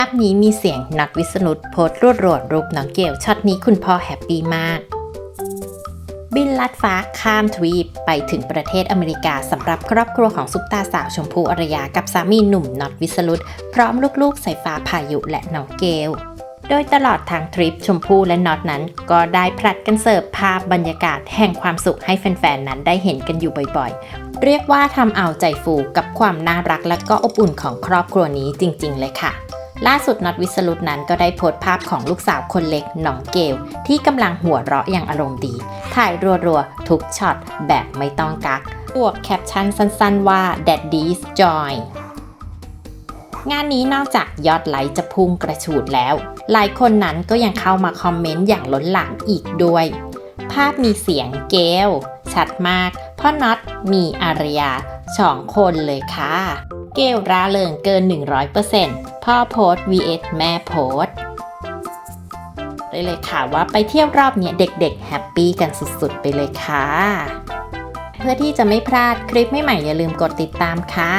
าพนี้มีเสียงนัดวิสนุษโพสต์รวดรวดรูปน้องเกลช็อตนี้คุณพ่อแฮปปี้มาก บินลัดฟ้าข้ามทวีปไปถึงประเทศอเมริกาสำหรับครอบครัวของซุปตาสาวชมพูอรยากับสามีหนุ่มน็อตวิสรุตพร้อมลูกๆสายฟ้าพายุและน้องเกลโดยตลอดทางทริปชมพู่และน็อตนั้น ก็ได้ผลัดกันเสิร์ฟภาพบรรยากาศแห่งความสุขให้แฟนๆ นั้นได้เห็นกันอยู่บ่อยๆ เรียกว่าทำเอาใจฟูกับความน่ารักและก็อบอุ่นของครอบครัวนี้จริงๆ เลยค่ะ ล่าสุดน็อตวิสรุตนั้นก็ได้โพสต์ภาพของลูกสาวคนเล็กน้องเกล ที่กำลังหัวเราะอย่างอารมณ์ดี ถ่ายรัวๆ ทุกช็อตแบบไม่ต้องกักบวกแคปชั่นสั้นๆว่า Daddy's Joy งานนี้นอกจากยอดไลค์จะพุ่งกระฉูดแล้ว หลายคนนั้นก็ยังเข้ามาคอมเมนต์อย่างล้นหลามอีกด้วย ภาพมีเสียงเกลชัดมากเพ่อน็อตมีอารยาสองคนเลยค่ะ เกลร่าเริงเกิน 100% พ่อโพส vs แม่โพสได้เลยค่ะว่าไปเที่ยวรอบเนี้ยเด็กๆแฮปปี้กันสุดๆ ไปเลยค่ะ เพื่อที่จะไม่พลาดคลิปใหม่ๆอย่าลืมกดติดตามค่ะ